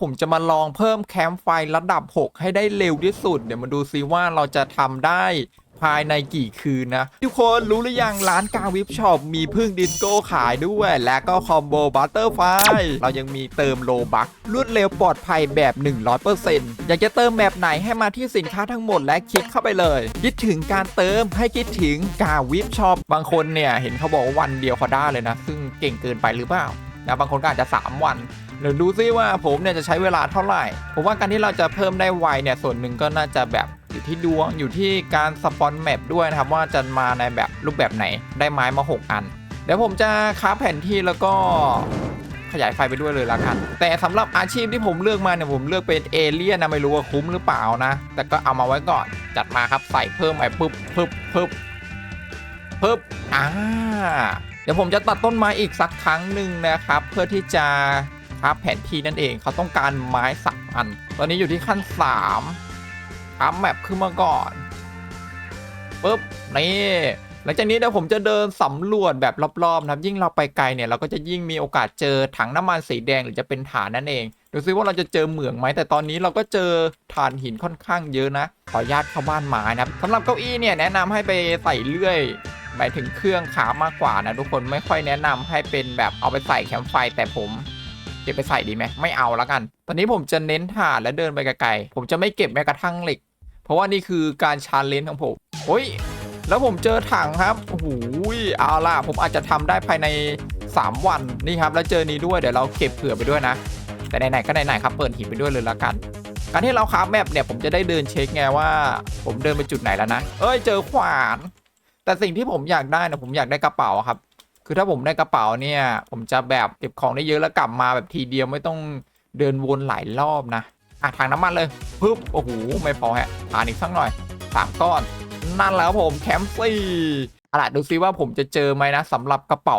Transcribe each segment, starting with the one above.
ผมจะมาลองเพิ่มแคมป์ไฟระดับ 6 ให้ได้เร็วที่สุด เดี๋ยวมาดูซิว่าเราจะทำได้ภายในกี่คืนนะ ทุกคนรู้หรือยังร้านกาวิปช็อปมีพึ่งดิสโก้ขายด้วย และก็คอมโบบัตเตอร์ไฟเรายังมีเติมโลบักรวดเร็วปลอดภัยแบบ 100%อยากจะเติมแบบไหนให้มาที่สินค้าทั้งหมดและคลิกเข้าไปเลย คิดถึงการเติมให้คิดถึงกาวิปช็อปบางคนเนี่ยเห็นเขาบอกว่าวันเดียวเขาได้เลยนะ ซึ่งเก่งเกินไปหรือเปล่านะบางคนก็อาจจะ 3 วัน เดี๋ยวดูซิว่าผมเนี่ยจะใช้เวลาเท่าไหร่ ผมว่าการที่เราจะเพิ่มได้ไวเนี่ยส่วนหนึ่งก็น่าจะแบบอยู่ที่ดวงอยู่ที่การสปอนแมปด้วยนะครับว่าจะมาในแบบรูปแบบไหนได้ไม้มา 6 อันเดี๋ยวผมจะค้าแผนที่แล้วก็ขยายไฟไปด้วยเลยละกัน แต่สำหรับอาชีพที่ผมเลือกมาเนี่ยผมเลือกเป็นเอเลี่ยนนะไม่รู้ว่าคุ้มหรือเปล่านะ แต่ก็เอามาไว้ก่อนจัดมาครับใส่เพิ่มไปปึ๊บปึ๊บปึ๊บปึ๊บอ่าเดี๋ยวผมจะตัดต้นไม้อีกสักครั้งหนึ่งนะครับ เพื่อที่จะ ครับแผนที่นั่นเองเขาต้องการไม้สักอัน ตอนนี้อยู่ที่ขั้น3ทำแมปขึ้นมาก่อนปุ๊บนี่หลังจากนี้เดี๋ยวผมจะเดินสำรวจแบบรอบๆนะครับ ยิ่งเราไปไกลเนี่ยเราก็จะยิ่งมีโอกาสเจอถังน้ำมันสีแดงหรือจะเป็นฐานนั่นเองดูซิว่าเราจะเจอเหมืองไหมแต่ตอนนี้เราก็เจอฐานหินค่อนข้างเยอะนะ ขออนุญาตเข้าบ้านไม้นะครับสำหรับเก้าอี้เนี่ยแนะนำให้ไปใส่เลื่อยหมายถึงเครื่องขามากกว่านะทุกคนไม่ค่อยแนะนำให้เป็นแบบเอาไปใส่แคมป์ไฟแต่ผม ก็บไปใส่ดีไหมไม่เอาแล้วกัน ตอนนี้ผมจะเน้นถ่านและเดินไปไกลๆผมจะไม่เก็บแม้กระทั่งเหล็ก เพราะว่านี่คือการชาเลนจ์ของผมโอ้ยแล้วผมเจอถังครับโอ้โหเอาล่ะผมอาจจะทำได้ภายใน 3 วันนี่ครับ แล้วเจอนี้ด้วยเดี๋ยวเราเก็บเผื่อไปด้วยนะ แต่ไหนๆก็ไหนๆครับเปิดหินไปด้วยเลยละกัน การที่เราคราฟแมปเนี่ยผมจะได้เดินเช็คไงว่า ผมเดินไปจุดไหนแล้วนะ เอ้ยเจอขวาน แต่สิ่งที่ผมอยากได้นะผมอยากได้กระเป๋าครับ คือถ้าผมได้กระเป๋าเนี่ย ผมจะแบบเก็บของได้เยอะแล้วกลับมาแบบทีเดียวไม่ต้องเดินวนหลายรอบนะอะทางน้ำมันเลยปึ๊บโอ้โหไม่พอฮะอ่านอีกสักหน่อยสามก้อน นั่นแล้วผมแคมป์ซี่อาล่ะดูซิว่าผมจะเจอไหมนะสำหรับกระเป๋า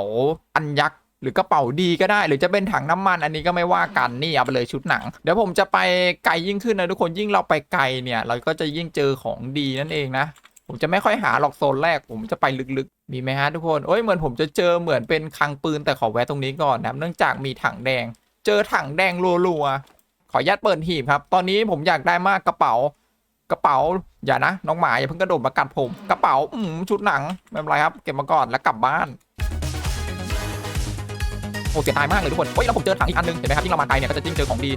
อันยักษ์หรือกระเป๋าดีก็ได้ หรือจะเป็นถังน้ำมันอันนี้ก็ไม่ว่ากันนี่เอาไปเลยชุดหนัง เดี๋ยวผมจะไปไกลยิ่งขึ้นนะทุกคนยิ่งเราไปไกลเนี่ย เราก็จะยิ่งเจอของดีนั่นเองนะ ผมจะไม่ค่อยหาหรอกโซนแรกผมจะไปลึกๆ มีไหมฮะทุกคนเอ้ยเหมือนผมจะเจอเหมือนเป็นคลังปืนแต่ขอแวะตรงนี้ก่อนนะเนื่องจากมีถังแดง เจอถังแดงรัวๆขออนุญาตเปิดหีบครับ ตอนนี้ผมอยากได้มากกระเป๋ากระเป๋าอย่านะน้องหมาอย่าเพิ่งกระโดดมากัดผมกระเป๋าอืมชุดหนังไม่เป็นไรครับ เก็บมาก่อนแล้วกลับบ้านโอ้เสียดายมากเลยทุกคนเฮ้ยแล้วผมเจอถังอีกอันนึงเห็นไหมครับยิ่งเรามาไกลเนี่ยก็จะยิ่งเจอของดี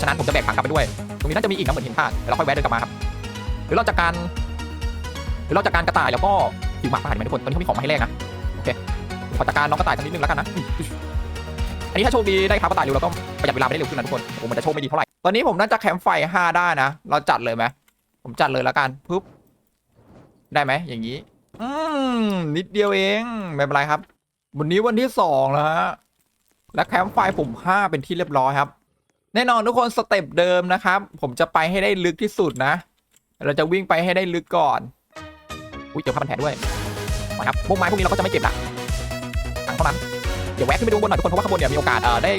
ฉะนั้นผมจะแบกถังกลับไปด้วย ตรงนี้น่าจะมีอีกนะเหมือนเห็นท่าเดี๋ยวเราค่อยแวะเดินกลับมาครับหรือเราจากการือเราจากการกระต่ายแล้วก็หิวหมากป่าเห็นไหมทุกคนตอนนี้เขามีของมาให้แลกนะโอเคขอจัดการน้องกระต่ายสักนิดนึงแล้วกันนะอันนี้ถ้าโชคดีได้ครับกระต่ายเร็วเราก็ประหยัดเวลาไปได้เร็วขึ้นนะทุกคนโอ้มันจะโชคไม่ดีเท่าไหร่ตอนนี้ผมน่าจะแคมป์ไฟ5ได้นะ เราจัดเลยไหมผมจัดเลยแล้วกันปุ๊บได้ไหมอย่างนี้ อืมนิดเดียวเองไม่เป็นไรครับ วันนี้วันที่สองแล้วฮะและแคมป์ไฟผม5เป็นที่เรียบร้อยครับ แน่นอนทุกคนสเต็ปเดิมนะครับ ผมจะไปให้ได้ลึกที่สุดนะ เราจะวิ่งไปให้ได้ลึกก่อน อุ้ยเจอผ้าพันแผลด้วยมาครับพวกไม้พวกนี้เราก็จะไม่เก็บละถังเท่านั้นเดี๋ยวแวะขึ้นไปดูบนหน่อยทุกคนเพราะว่าข้างบนเนี่ยมีโอกาสเอ่อได้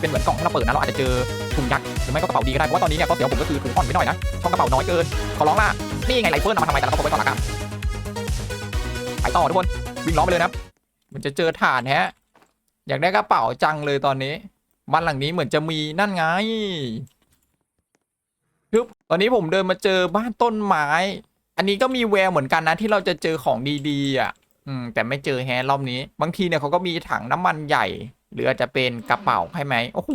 เป็นเหมือนกล่องให้เราเปิดนะเราอาจจะเจอถุงยักษ์หรือไม่ก็กระเป๋าดีก็ได้เพราะว่าตอนนี้เนี่ยก็เดี๋ยวผมก็คือถุงอ่อนไปหน่อยนะช่องกระเป๋าน้อยเกินขอร้องล่ะนี่ไงไรเฟิลเอามาทำไมแต่เราก็ไว้ก่อนละกันไปต่อทุกคนวิ่งล้อไปเลยนะมันจะเจอฐานแฮะอยากได้กระเป๋าจังเลยตอนนี้บ้านหลังนี้เหมือนจะมีนั่นไงปึ๊บตอนนี้ผมเดินมาเจอบ้านต้นไม้ อันนี้ก็มีแววเหมือนกันนะที่เราจะเจอของดีๆอะ อืม แต่ไม่เจอแฮะรอบนี้ บางทีเนี่ยเขาก็มีถังน้ำมันใหญ่ หรืออาจจะเป็นกระเป๋าใช่ไหมโอ้โห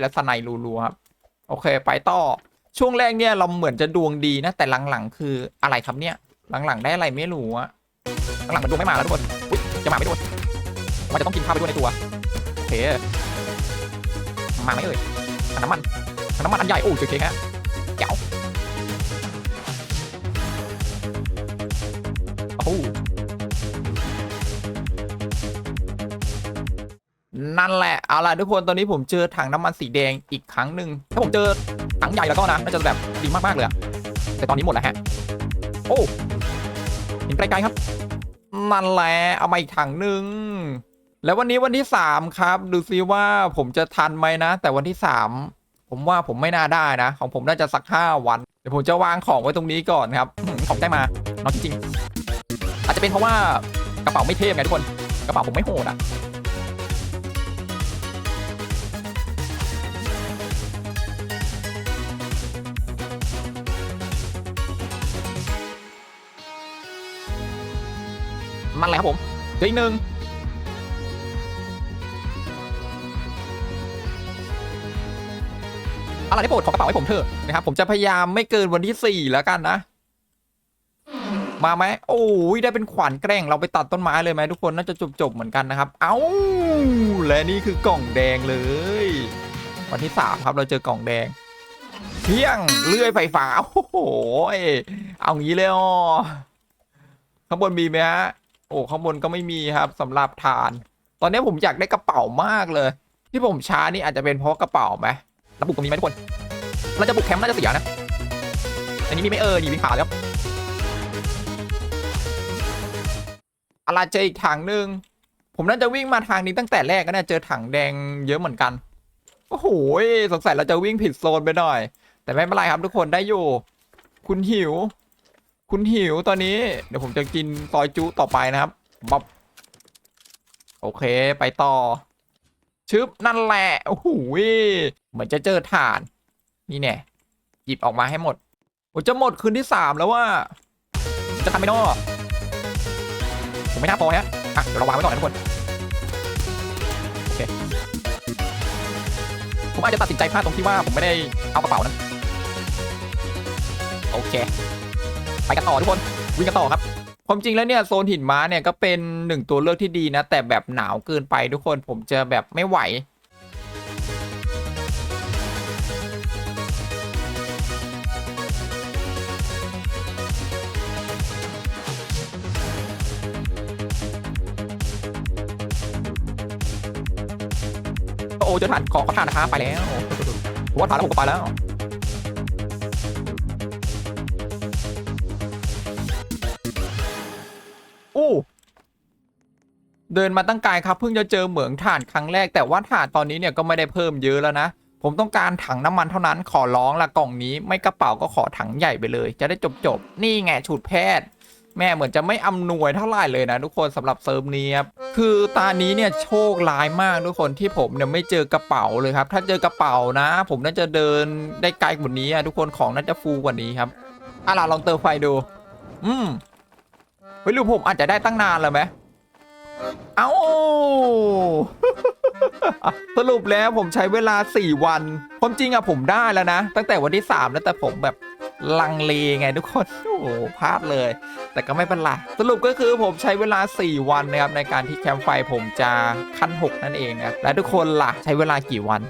แล้วสไนรัวๆครับ โอเค ไปต่อ ช่วงแรกเนี่ยเราเหมือนจะดวงดีนะ แต่หลังๆคืออะไรครับเนี่ย หลังๆได้อะไรไม่รู้อะหลังๆมันดวงไม่มาแล้วทุกคนจะมาไม่โดนมันจะต้องกินข้าวไปด้วยในตัวโอเคมาไหมเอ่ยถังน้ำมันถังน้ำมันอันใหญ่โอ้เจอเคฮะเจ๋ว นั่นแหละ เอาล่ะทุกคน ตอนนี้ผมเจอถังน้ำมันสีแดงอีกครั้งหนึ่งถ้าผมเจอถังใหญ่แล้วก็นะน่าจะแบบดีมากๆเลยแต่ตอนนี้หมดแล้วฮะ โอ้ เห็นไกลๆครับ นั่นแหละ เอามาอีกถังหนึ่งแล้ววันนี้วันที่สามครับ ดูซิว่าผมจะทันไหมนะ แต่วันที่สามผมว่าผมไม่น่าได้นะ ของผมน่าจะสักห้าวัน เดี๋ยวผมจะวางของไว้ตรงนี้ก่อนครับ ของได้มาน้องจริงๆอาจจะเป็นเพราะว่ากระเป๋าไม่เทพไงทุกคน กระเป๋าผมไม่โหดอะ มันเลยครับผมเจออีกหนึ่งอะไรได้โปรดขอกระเป๋าให้ผมเถอะนะครับผมจะพยายามไม่เกินวันที่สี่แล้วกันนะ มาไหมโอ้ยได้เป็นขวานแกร่งเราไปตัดต้นไม้เลยไหมทุกคนน่าจะจบๆเหมือนกันนะครับ เอ้าและนี่คือกล่องแดงเลย วันที่สามครับเราเจอกล่องแดง เที่ยงเลื่อยไฟฟ้าโอ้โหเอางี้เลยอ๋อข้างบนมีไหมฮะ โอ้ข้างบนก็ไม่มีครับสำหรับฐาน ตอนนี้ผมอยากได้กระเป๋ามากเลย ที่ผมช้านี่อาจจะเป็นเพราะกระเป๋าไหมแล้วบุกตรงนี้ไหมทุกคนเราจะบุกแคมป์น่าจะเสียนะ อันนี้มีไม่เออนี่วิ่งผ่าแล้วอะไรเจออีกถังหนึ่งผมน่าจะวิ่งมาทางนี้ตั้งแต่แรกก็น่าเจอถังแดงเยอะเหมือนกันโอ้โหสงสัยเราจะวิ่งผิดโซนไปหน่อย แต่ไม่เป็นไรครับทุกคนได้อยู่ คุณหิว คุณหิวตอนนี้ เดี๋ยวผมจะกินซอยจุต่อไปนะครับบ๊อบโอเคไปต่อ ชึบนั่นแหละโอ้โหเหมือนจะเจอถ่าน นี่แน่หยิบออกมาให้หมดโอ้จะหมดคืนที่สามแล้วว่า จะทันไหมนาะผมไม่น่าพอฮะอะเดี๋ยวเราวางไว้ก่อนนะทุกคนโอเคผมอาจจะตัดสินใจพลาดตรงที่ว่าผมไม่ได้เอากระเป๋านะโอเค ไปกันต่อทุกคนวิ่งกันต่อครับความจริงแล้วเนี่ยโซนหินม้าเนี่ยก็เป็นหนึ่งตัวเลือกที่ดีนะ แต่แบบหนาวเกินไปทุกคนผมจะแบบไม่ไหวโอ้เจอฐานขอขอฐานนะคะไปแล้วผมว่าฐานแล้วผมก็ไปแล้ว เดินมาตั้งไกลครับเพิ่งจะเจอเหมืองถ่านครั้งแรก แต่ว่าถ่านตอนนี้เนี่ยก็ไม่ได้เพิ่มเยอะแล้วนะ ผมต้องการถังน้ำมันเท่านั้นขอร้องละกล่องนี้ ไม่กระเป๋าก็ขอถังใหญ่ไปเลย จะได้จบจบนี่ไงฉุดแพทย์ แม่เหมือนจะไม่อำนวยเท่าไหร่เลยนะทุกคนสำหรับเซิร์ฟนี้ครับคือตานี้เนี่ยโชคร้ายมากทุกคนที่ผมเนี่ยไม่เจอกระเป๋าเลยครับ ถ้าเจอกระเป๋านะ ผมน่าจะเดินได้ไกลกว่านี้อะทุกคนของน่าจะฟูกว่านี้ครับอะล่ะลองเติมไฟดู อืมเฮ้ยหรือผมอาจจะได้ตั้งนานแล้วไหม เอ้า สรุปแล้วผมใช้เวลา 4 วัน ความจริงอะผมได้แล้วนะ ตั้งแต่วันที่ 3 แล้วแต่ผมแบบลังเลไงทุกคน โอ้โหพลาดเลย แต่ก็ไม่เป็นไร สรุปก็คือผมใช้เวลา 4 วันนะครับ ในการที่แคมป์ไฟผมจะขั้น 6 นั่นเองนะครับและทุกคนล่ะ ใช้เวลากี่วัน